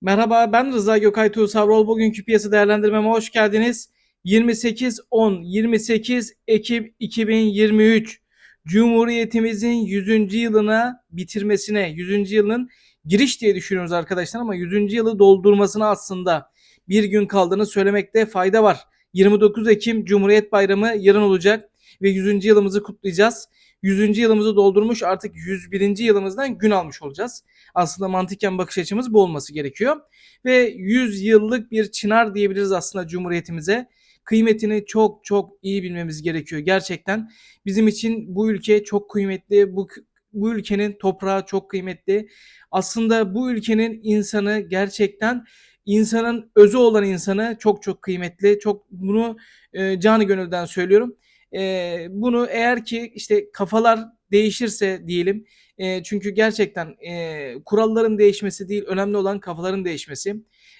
Merhaba ben Rıza Gökay Tuğsavrol. Bugünkü piyasa değerlendirmeme hoş geldiniz. 28-10-28 Ekim 2023 Cumhuriyetimizin 100. yılına bitirmesine, 100. yılın giriş diye düşünüyoruz arkadaşlar ama 100. yılı doldurmasına aslında bir gün kaldığını söylemekte fayda var. 29 Ekim Cumhuriyet Bayramı yarın olacak ve 100. yılımızı kutlayacağız. 100. yılımızı doldurmuş artık 101. yılımızdan gün almış olacağız. Aslında mantıken bakış açımız bu olması gerekiyor. Ve 100 yıllık bir çınar diyebiliriz aslında Cumhuriyetimize. Kıymetini çok çok iyi bilmemiz gerekiyor gerçekten. Bizim için bu ülke çok kıymetli. Bu bu ülkenin toprağı çok kıymetli. Aslında bu ülkenin insanı gerçekten insanın özü olan insanı çok çok kıymetli. Çok bunu e, canı gönülden söylüyorum. E, bunu eğer ki işte kafalar değişirse diyelim e, çünkü gerçekten e, kuralların değişmesi değil, önemli olan kafaların değişmesi.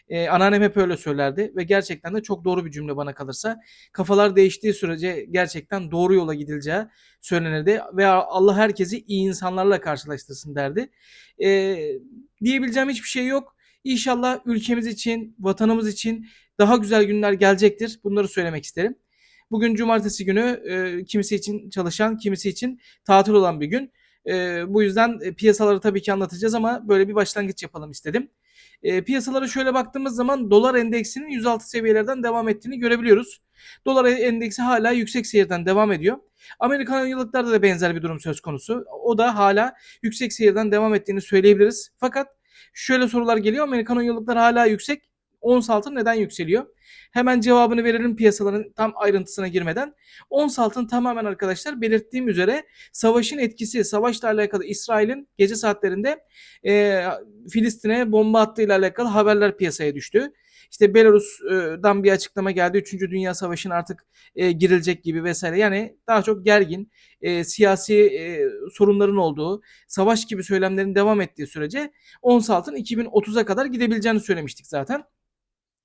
E, anneannem hep öyle söylerdi ve gerçekten de çok doğru bir cümle bana kalırsa. Kafalar değiştiği sürece gerçekten doğru yola gidileceği söylenirdi ve Allah herkesi iyi insanlarla karşılaştırsın derdi. E, diyebileceğim hiçbir şey yok. İnşallah ülkemiz için, vatanımız için daha güzel günler gelecektir. Bunları söylemek isterim. Bugün cumartesi günü e, kimisi için çalışan, kimisi için tatil olan bir gün. E, bu yüzden e, piyasaları tabii ki anlatacağız ama böyle bir başlangıç yapalım istedim. E, piyasalara şöyle baktığımız zaman dolar endeksinin 106 seviyelerden devam ettiğini görebiliyoruz. Dolar endeksi hala yüksek seyirden devam ediyor. Amerikan yıllıklarda da benzer bir durum söz konusu. O da hala yüksek seyirden devam ettiğini söyleyebiliriz. Fakat şöyle sorular geliyor. Amerikan yıllıklar hala yüksek. Ons altın neden yükseliyor? Hemen cevabını verelim piyasaların tam ayrıntısına girmeden. Ons altın tamamen arkadaşlar belirttiğim üzere savaşın etkisi, savaşla alakalı İsrail'in gece saatlerinde e, Filistin'e bomba attığıyla alakalı haberler piyasaya düştü. İşte Belarus'dan bir açıklama geldi. Üçüncü Dünya Savaşı'na artık e, girilecek gibi vesaire. Yani daha çok gergin, e, siyasi e, sorunların olduğu, savaş gibi söylemlerin devam ettiği sürece ons altın 2030'a kadar gidebileceğini söylemiştik zaten.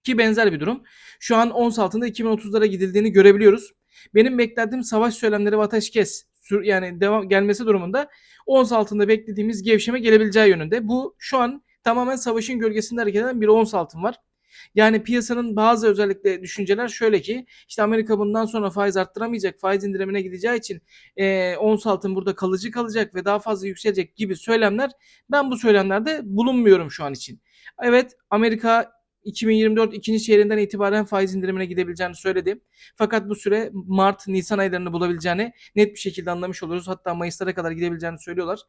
Ki benzer bir durum. Şu an ons altında 2030'lara gidildiğini görebiliyoruz. Benim beklediğim savaş söylemleri ve ateşkes yani devam gelmesi durumunda ons altında beklediğimiz gevşeme gelebileceği yönünde. Bu şu an tamamen savaşın gölgesinde hareket eden bir ons altın var. Yani piyasanın bazı özellikle düşünceler şöyle ki işte Amerika bundan sonra faiz arttıramayacak, faiz indirimine gideceği için e, ons altın burada kalıcı kalacak ve daha fazla yükselecek gibi söylemler ben bu söylemlerde bulunmuyorum şu an için. Evet Amerika 2024 ikinci çeyreğinden itibaren faiz indirimine gidebileceğini söyledi. Fakat bu süre Mart, Nisan aylarını bulabileceğini net bir şekilde anlamış oluruz. Hatta Mayıslara kadar gidebileceğini söylüyorlar.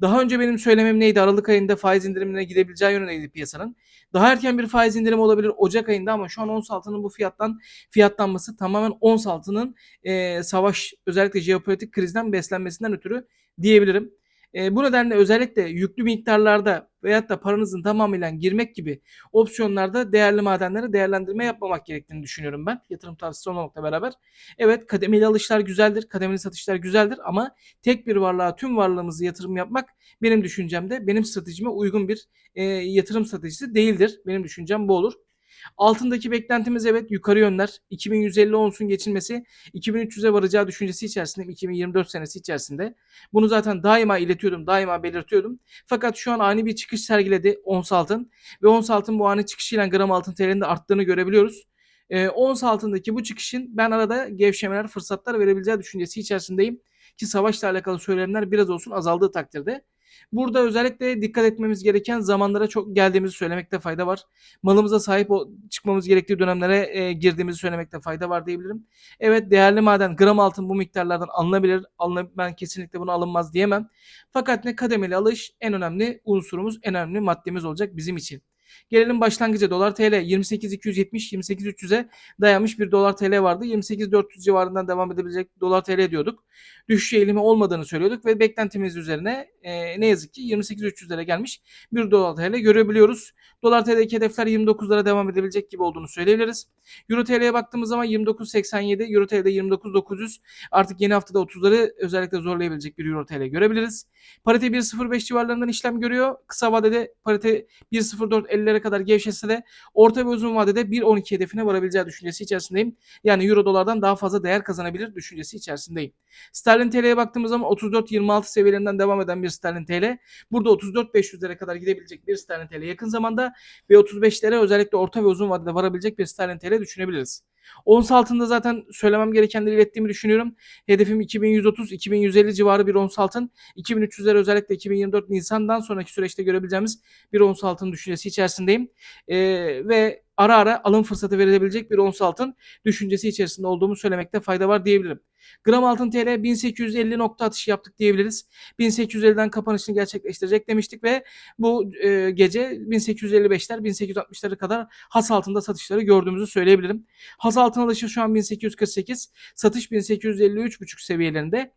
Daha önce benim söylemem neydi? Aralık ayında faiz indirimine gidebileceği yönündeydi piyasanın. Daha erken bir faiz indirimi olabilir Ocak ayında ama şu an ons altının bu fiyattan fiyatlanması tamamen ons altının e, savaş özellikle jeopolitik krizden beslenmesinden ötürü diyebilirim. E, bu nedenle özellikle yüklü miktarlarda veyahut da paranızın tamamıyla girmek gibi opsiyonlarda değerli madenlere değerlendirme yapmamak gerektiğini düşünüyorum ben. Yatırım tavsiyesi olmamakla beraber. Evet kademeli alışlar güzeldir, kademeli satışlar güzeldir ama tek bir varlığa tüm varlığımızı yatırım yapmak benim düşüncemde benim stratejime uygun bir e, yatırım stratejisi değildir. Benim düşüncem bu olur. Altındaki beklentimiz evet yukarı yönler. 2150 onsun geçilmesi 2300'e varacağı düşüncesi içerisinde 2024 senesi içerisinde. Bunu zaten daima iletiyordum, daima belirtiyordum. Fakat şu an ani bir çıkış sergiledi ons altın ve ons altın bu ani çıkışıyla gram altın TL'nin de arttığını görebiliyoruz. E, ons altındaki bu çıkışın ben arada gevşemeler, fırsatlar verebileceği düşüncesi içerisindeyim. Ki savaşla alakalı söylemler biraz olsun azaldığı takdirde Burada özellikle dikkat etmemiz gereken zamanlara çok geldiğimizi söylemekte fayda var. Malımıza sahip çıkmamız gerektiği dönemlere e, girdiğimizi söylemekte fayda var diyebilirim. Evet değerli maden gram altın bu miktarlardan alınabilir. Alınabilir. Ben kesinlikle bunu alınmaz diyemem. Fakat ne kademeli alış en önemli unsurumuz, en önemli maddemiz olacak bizim için. Gelelim başlangıca dolar TL 28.270 28.300'e dayanmış bir dolar TL vardı. 28.400 civarından devam edebilecek dolar TL diyorduk. Düşüş eğilimi olmadığını söylüyorduk ve beklentimiz üzerine e, ne yazık ki 28.300'lere gelmiş bir dolar TL görebiliyoruz. Dolar TL'deki hedefler 29'lara devam edebilecek gibi olduğunu söyleyebiliriz. Euro TL'ye baktığımız zaman 29.87, Euro TL'de 29.900 artık yeni haftada 30'ları özellikle zorlayabilecek bir Euro TL görebiliriz. Parite 1.05 civarlarından işlem görüyor. Kısa vadede parite 1.04.50'lere kadar gevşese de orta ve uzun vadede 1.12 hedefine varabileceği düşüncesi içerisindeyim. Yani Euro dolardan daha fazla değer kazanabilir düşüncesi içerisindeyim. Sterlin TL'ye baktığımız zaman 34.26 seviyelerinden devam eden bir sterlin TL. Burada 34.500'lere kadar gidebilecek bir sterlin TL yakın zamanda ve 35'lere özellikle orta ve uzun vadede varabilecek bir sterlin TL düşünebiliriz. Ons altında zaten söylemem gerekenleri ilettiğimi düşünüyorum. Hedefim 2130-2150 civarı bir ons altın. 2300'lere özellikle 2024 Nisan'dan sonraki süreçte görebileceğimiz bir ons altın düşüncesi içerisindeyim. Ee, ve ara ara alım fırsatı verilebilecek bir ons altın düşüncesi içerisinde olduğumu söylemekte fayda var diyebilirim. Gram altın TL 1850 nokta atışı yaptık diyebiliriz. 1850'den kapanışını gerçekleştirecek demiştik ve bu e, gece 1855'ler 1860'lara kadar has altında satışları gördüğümüzü söyleyebilirim. Has altın alışı şu an 1848, satış 1853,5 seviyelerinde.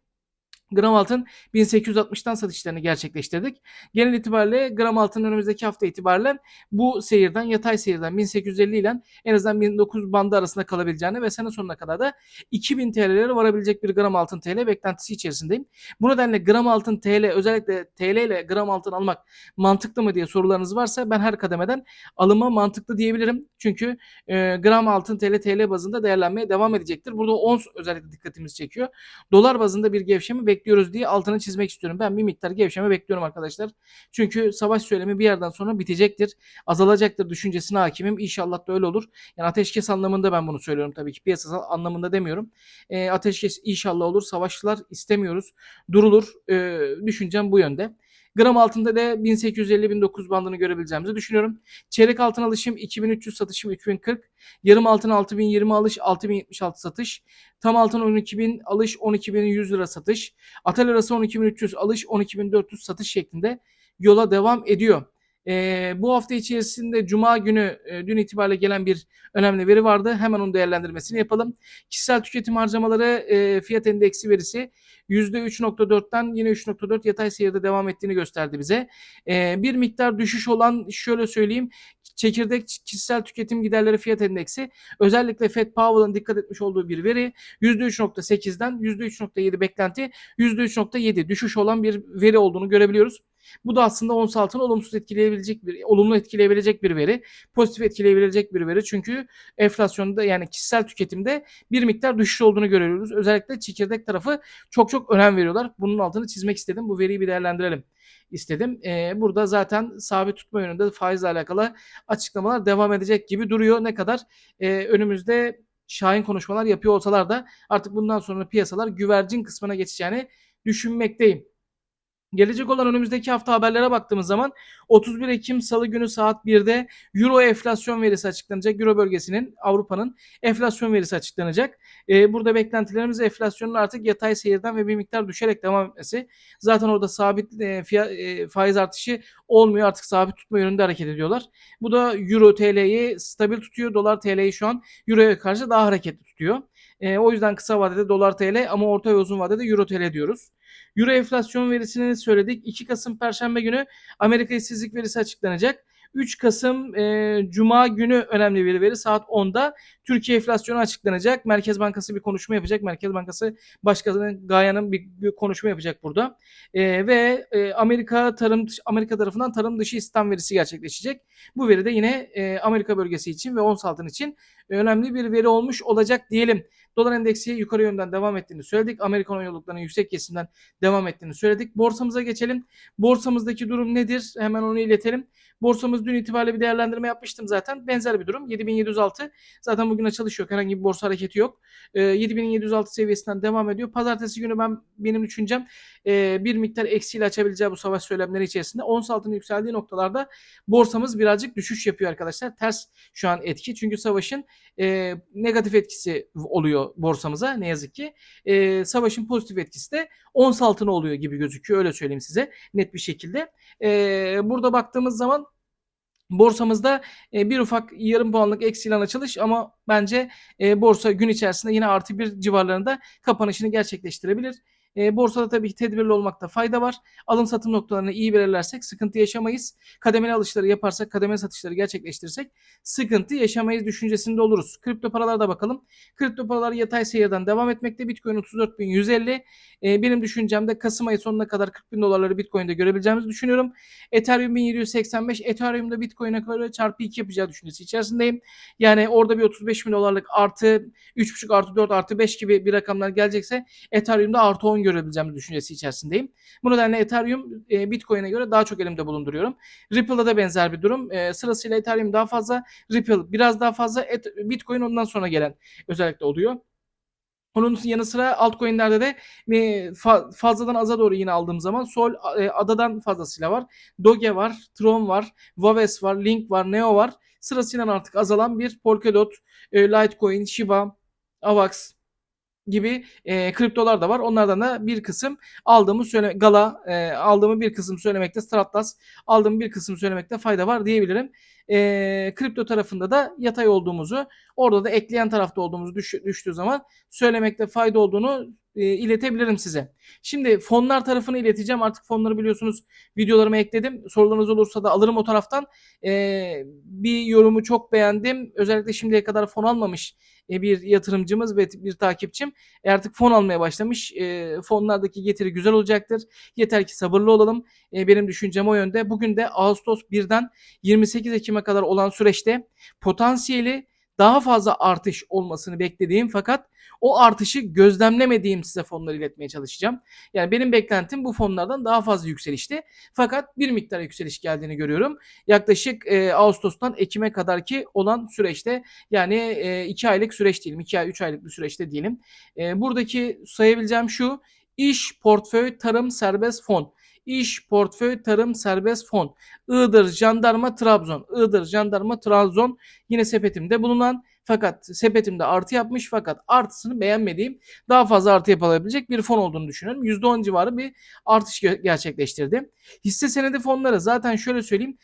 Gram altın 1860'tan satışlarını gerçekleştirdik. Genel itibariyle gram altın önümüzdeki hafta itibariyle bu seyirden yatay seyirden 1850 ile en azından 1900 bandı arasında kalabileceğini ve sene sonuna kadar da 2000 TL'lere varabilecek bir gram altın TL beklentisi içerisindeyim. Bu nedenle gram altın TL özellikle TL ile gram altın almak mantıklı mı diye sorularınız varsa ben her kademeden alıma mantıklı diyebilirim. Çünkü e, gram altın TL TL bazında değerlenmeye devam edecektir. Burada ons özellikle dikkatimizi çekiyor. Dolar bazında bir gevşeme bekliyoruz diye altını çizmek istiyorum. Ben bir miktar gevşeme bekliyorum arkadaşlar. Çünkü savaş söylemi bir yerden sonra bitecektir. Azalacaktır düşüncesine hakimim. İnşallah da öyle olur. Yani ateşkes anlamında ben bunu söylüyorum tabii ki. Piyasasal anlamında demiyorum. E, ateşkes inşallah olur. Savaşlar istemiyoruz. Durulur. E, düşüncem bu yönde. Gram altında da 1850-1900 bandını görebileceğimizi düşünüyorum. Çeyrek altın alışım 2300 satışım 3040. Yarım altın 6020 alış 6076 satış. Tam altın 12000 alış 12100 lira satış. Atal arası 12300 alış 12400 satış şeklinde yola devam ediyor. E, bu hafta içerisinde Cuma günü e, dün itibariyle gelen bir önemli veri vardı. Hemen onun değerlendirmesini yapalım. Kişisel tüketim harcamaları e, fiyat endeksi verisi %3.4'ten yine 3.4 yatay seyirde devam ettiğini gösterdi bize. E, bir miktar düşüş olan şöyle söyleyeyim çekirdek kişisel tüketim giderleri fiyat endeksi özellikle Fed Powell'ın dikkat etmiş olduğu bir veri %3.8'den %3.7 beklenti %3.7 düşüş olan bir veri olduğunu görebiliyoruz. Bu da aslında ons altını olumsuz etkileyebilecek bir, olumlu etkileyebilecek bir veri. Pozitif etkileyebilecek bir veri. Çünkü enflasyonda yani kişisel tüketimde bir miktar düşüş olduğunu görüyoruz. Özellikle çekirdek tarafı çok çok önem veriyorlar. Bunun altını çizmek istedim. Bu veriyi bir değerlendirelim istedim. Ee, burada zaten sabit tutma yönünde faizle alakalı açıklamalar devam edecek gibi duruyor. Ne kadar e, önümüzde şahin konuşmalar yapıyor olsalar da artık bundan sonra piyasalar güvercin kısmına geçeceğini düşünmekteyim. Gelecek olan önümüzdeki hafta haberlere baktığımız zaman 31 Ekim Salı günü saat 1'de Euro enflasyon verisi açıklanacak. Euro bölgesinin Avrupa'nın enflasyon verisi açıklanacak. Ee, burada beklentilerimiz enflasyonun artık yatay seyirden ve bir miktar düşerek devam etmesi. Zaten orada sabit e, fiyat, e, faiz artışı olmuyor. Artık sabit tutma yönünde hareket ediyorlar. Bu da Euro TL'yi stabil tutuyor. Dolar TL'yi şu an Euro'ya karşı daha hareketli tutuyor. E, o yüzden kısa vadede dolar TL ama orta ve uzun vadede euro TL diyoruz. Euro enflasyon verisini söyledik. 2 Kasım Perşembe günü Amerika işsizlik verisi açıklanacak. 3 Kasım e, Cuma günü önemli bir veri saat 10'da Türkiye enflasyonu açıklanacak. Merkez Bankası bir konuşma yapacak. Merkez Bankası Başkanı Gaya'nın bir, bir konuşma yapacak burada. E, ve e, Amerika tarım Amerika tarafından tarım dışı istihdam verisi gerçekleşecek. Bu veri de yine e, Amerika bölgesi için ve ons altın için önemli bir veri olmuş olacak diyelim. Dolar endeksi yukarı yönden devam ettiğini söyledik. Amerikan oyunculuklarının yüksek kesimden devam ettiğini söyledik. Borsamıza geçelim. Borsamızdaki durum nedir? Hemen onu iletelim. Borsamız dün itibariyle bir değerlendirme yapmıştım zaten. Benzer bir durum. 7706. Zaten bugün açılış yok. Herhangi bir borsa hareketi yok. E, 7706 seviyesinden devam ediyor. Pazartesi günü ben benim düşüncem e, bir miktar eksiyle açabileceği bu savaş söylemleri içerisinde ons altının yükseldiği noktalarda borsamız birazcık düşüş yapıyor arkadaşlar. Ters şu an etki. Çünkü savaşın e, negatif etkisi oluyor borsamıza ne yazık ki. E, savaşın pozitif etkisi de ons altına oluyor gibi gözüküyor. Öyle söyleyeyim size net bir şekilde. E, burada baktığımız zaman Borsamızda bir ufak yarım puanlık eksilen açılış ama bence borsa gün içerisinde yine artı bir civarlarında kapanışını gerçekleştirebilir. E, borsada tabii ki tedbirli olmakta fayda var. Alım satım noktalarını iyi belirlersek sıkıntı yaşamayız. Kademeli alışları yaparsak, kademeli satışları gerçekleştirirsek sıkıntı yaşamayız düşüncesinde oluruz. Kripto paralarda bakalım. Kripto paralar yatay seyirden devam etmekte. Bitcoin 34.150. E, benim düşüncemde Kasım ayı sonuna kadar 40 bin dolarları Bitcoin'de görebileceğimizi düşünüyorum. Ethereum 1785. Ethereum'da Bitcoin'e göre çarpı 2 yapacağı düşüncesi içerisindeyim. Yani orada bir 35 bin dolarlık artı 3.5 artı 4 artı 5 gibi bir rakamlar gelecekse Ethereum'da artı 10 görebileceğimiz düşüncesi içerisindeyim. Bu nedenle Ethereum e, Bitcoin'e göre daha çok elimde bulunduruyorum. Ripple'da da benzer bir durum. E, sırasıyla Ethereum daha fazla, Ripple biraz daha fazla, Et, Bitcoin ondan sonra gelen özellikle oluyor. Onun yanı sıra altcoin'lerde de e, fa- fazladan aza doğru yine aldığım zaman Sol e, adadan fazlasıyla var. Doge var, Tron var, Waves var, Link var, Neo var. Sırasıyla artık azalan bir Polkadot, e, Litecoin, Shiba, Avax gibi e, kriptolar da var. Onlardan da bir kısım aldığımı söyle Gala e, aldığımı bir kısım söylemekte Stratos aldığımı bir kısım söylemekte fayda var diyebilirim. E, kripto tarafında da yatay olduğumuzu orada da ekleyen tarafta olduğumuzu düş, düştüğü zaman söylemekte fayda olduğunu e, iletebilirim size. Şimdi fonlar tarafını ileteceğim. Artık fonları biliyorsunuz videolarıma ekledim. Sorularınız olursa da alırım o taraftan. E, bir yorumu çok beğendim. Özellikle şimdiye kadar fon almamış e, bir yatırımcımız ve bir takipçim e, artık fon almaya başlamış. E, fonlardaki getiri güzel olacaktır. Yeter ki sabırlı olalım. E, benim düşüncem o yönde. Bugün de Ağustos 1'den 28 Ekim'e kadar olan süreçte potansiyeli daha fazla artış olmasını beklediğim fakat o artışı gözlemlemediğim size fonları iletmeye çalışacağım. Yani benim beklentim bu fonlardan daha fazla yükselişti. Fakat bir miktar yükseliş geldiğini görüyorum. Yaklaşık e, Ağustos'tan Ekim'e kadarki olan süreçte yani 2 e, aylık süreç diyelim. 2 ay 3 aylık bir süreçte diyelim. E, buradaki sayabileceğim şu iş, portföy, tarım, serbest fon. İş, portföy, tarım, serbest fon. Iğdır, jandarma, Trabzon. Iğdır, jandarma, Trabzon. Yine sepetimde bulunan fakat sepetimde artı yapmış fakat artısını beğenmediğim daha fazla artı yapılabilecek bir fon olduğunu düşünüyorum. %10 civarı bir artış gerçekleştirdi. Hisse senedi fonları zaten şöyle söyleyeyim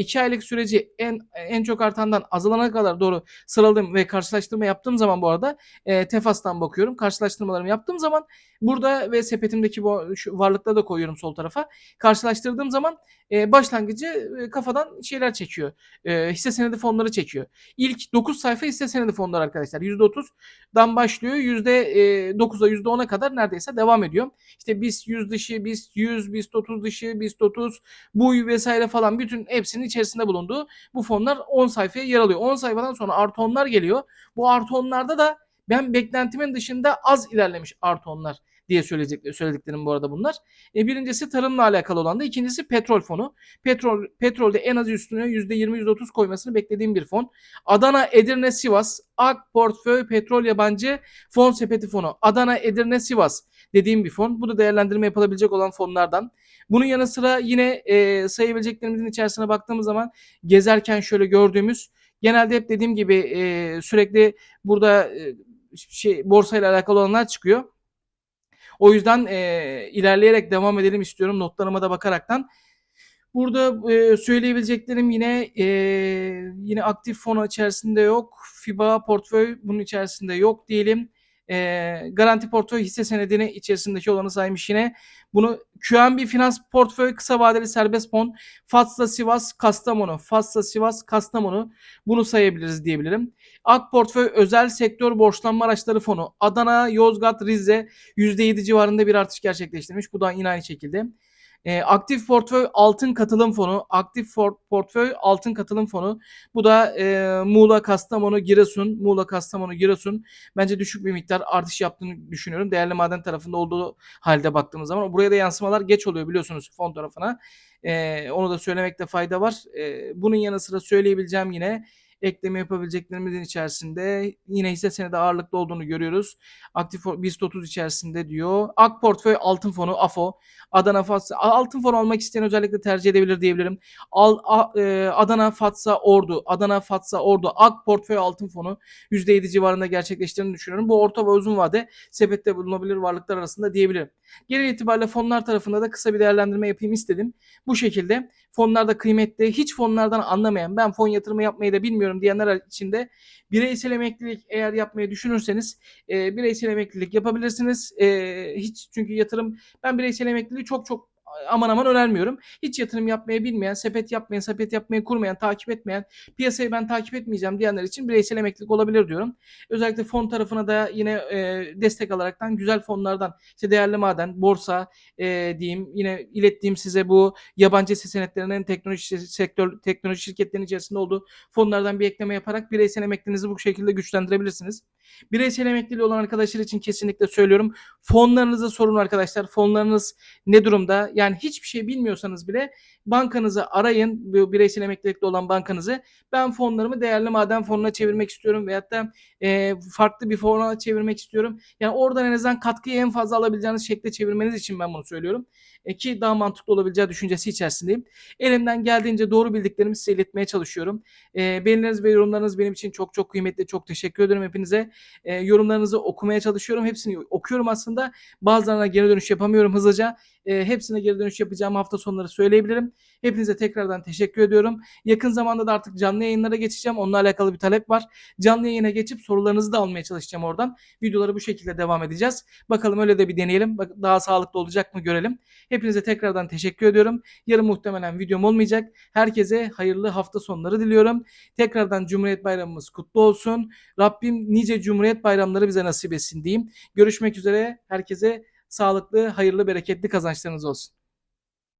2 aylık süreci en en çok artandan azalana kadar doğru sıraladım ve karşılaştırma yaptığım zaman bu arada Tefas'tan bakıyorum. Karşılaştırmalarımı yaptığım zaman burada ve sepetimdeki bu şu varlıkları da koyuyorum sol tarafa. Karşılaştırdığım zaman başlangıcı kafadan şeyler çekiyor. Hisse senedi fonları çekiyor. İlk 9 sayfa senedi fonları arkadaşlar. %30'dan başlıyor. %9'a %10'a kadar neredeyse devam ediyor. İşte BIST 100 dışı, BIST 100, BIST 30 dışı, BIST 30, BUY vesaire falan bütün hepsinin içerisinde bulunduğu bu fonlar 10 sayfaya yer alıyor. 10 sayfadan sonra artı onlar geliyor. Bu artı onlarda da ben beklentimin dışında az ilerlemiş artı onlar diye söyleyecek, söylediklerim bu arada bunlar. E, birincisi tarımla alakalı olan da ikincisi petrol fonu. Petrol petrolde en az üstüne %20-%30 koymasını beklediğim bir fon. Adana, Edirne, Sivas, Ak Portföy Petrol Yabancı Fon Sepeti Fonu. Adana, Edirne, Sivas dediğim bir fon. Bu da değerlendirme yapılabilecek olan fonlardan. Bunun yanı sıra yine e, sayabileceklerimizin içerisine baktığımız zaman gezerken şöyle gördüğümüz genelde hep dediğim gibi e, sürekli burada e, şey borsayla alakalı olanlar çıkıyor. O yüzden e, ilerleyerek devam edelim istiyorum notlarıma da bakaraktan. Burada e, söyleyebileceklerim yine e, yine aktif fon içerisinde yok. FIBA portföy bunun içerisinde yok diyelim. E, garanti portföy hisse senedini içerisindeki olanı saymış yine. Bunu QNB Finans Portföy kısa vadeli serbest fon Fatsa Sivas Kastamonu Fatsa Sivas Kastamonu bunu sayabiliriz diyebilirim. Ak Portföy Özel Sektör Borçlanma Araçları Fonu Adana, Yozgat, Rize %7 civarında bir artış gerçekleştirmiş. Bu da yine aynı şekilde. E, aktif portföy altın katılım fonu, aktif for, portföy altın katılım fonu. Bu da e, Muğla, Kastamonu, Giresun, Muğla, Kastamonu, Giresun. Bence düşük bir miktar artış yaptığını düşünüyorum. Değerli maden tarafında olduğu halde baktığımız zaman. Buraya da yansımalar geç oluyor biliyorsunuz fon tarafına. E, onu da söylemekte fayda var. E, bunun yanı sıra söyleyebileceğim yine ekleme yapabileceklerimizin içerisinde yine hisse senedi ağırlıklı olduğunu görüyoruz. Aktif BIST 30 içerisinde diyor. Ak portföy altın fonu AFO. Adana Fatsa altın fon almak isteyen özellikle tercih edebilir diyebilirim. Al, a, e, Adana Fatsa Ordu, Adana Fatsa Ordu Ak portföy altın fonu %7 civarında gerçekleştiğini düşünüyorum. Bu orta ve uzun vade sepette bulunabilir varlıklar arasında diyebilirim. Genel itibariyle fonlar tarafında da kısa bir değerlendirme yapayım istedim. Bu şekilde fonlar da kıymetli. Hiç fonlardan anlamayan ben fon yatırımı yapmayı da bilmiyorum diyenler için de bireysel emeklilik eğer yapmayı düşünürseniz e, bireysel emeklilik yapabilirsiniz. E, hiç çünkü yatırım ben bireysel emekliliği çok çok aman aman önermiyorum. Hiç yatırım yapmayı bilmeyen, sepet yapmayan, sepet yapmayı kurmayan, takip etmeyen, piyasayı ben takip etmeyeceğim diyenler için bireysel emeklilik olabilir diyorum. Özellikle fon tarafına da yine e, destek alaraktan güzel fonlardan işte değerli maden, borsa e, diyeyim yine ilettiğim size bu yabancı senetlerinin teknoloji sektör teknoloji şirketlerinin içerisinde olduğu fonlardan bir ekleme yaparak bireysel emekliliğinizi bu şekilde güçlendirebilirsiniz. Bireysel emekliliği olan arkadaşlar için kesinlikle söylüyorum. Fonlarınızı sorun arkadaşlar. Fonlarınız ne durumda? Yani hiçbir şey bilmiyorsanız bile bankanızı arayın. Bireysel emeklilikte olan bankanızı. Ben fonlarımı değerli maden fonuna çevirmek istiyorum veyahut da e, farklı bir fona çevirmek istiyorum. Yani oradan en azından katkıyı en fazla alabileceğiniz şekilde çevirmeniz için ben bunu söylüyorum. E, ki daha mantıklı olabileceği düşüncesi içerisindeyim. Elimden geldiğince doğru bildiklerimi size iletmeye çalışıyorum. E, beğenileriniz ve yorumlarınız benim için çok çok kıymetli. Çok teşekkür ederim hepinize. E, yorumlarınızı okumaya çalışıyorum. Hepsini okuyorum aslında. Bazılarına geri dönüş yapamıyorum hızlıca. E, hepsine geri dönüş yapacağım hafta sonları söyleyebilirim. Hepinize tekrardan teşekkür ediyorum. Yakın zamanda da artık canlı yayınlara geçeceğim. Onunla alakalı bir talep var. Canlı yayına geçip sorularınızı da almaya çalışacağım oradan. Videoları bu şekilde devam edeceğiz. Bakalım öyle de bir deneyelim. Bak daha sağlıklı olacak mı görelim. Hepinize tekrardan teşekkür ediyorum. Yarın muhtemelen videom olmayacak. Herkese hayırlı hafta sonları diliyorum. Tekrardan Cumhuriyet Bayramımız kutlu olsun. Rabbim nice Cumhuriyet Bayramları bize nasip etsin diyeyim. Görüşmek üzere. Herkese sağlıklı, hayırlı, bereketli kazançlarınız olsun.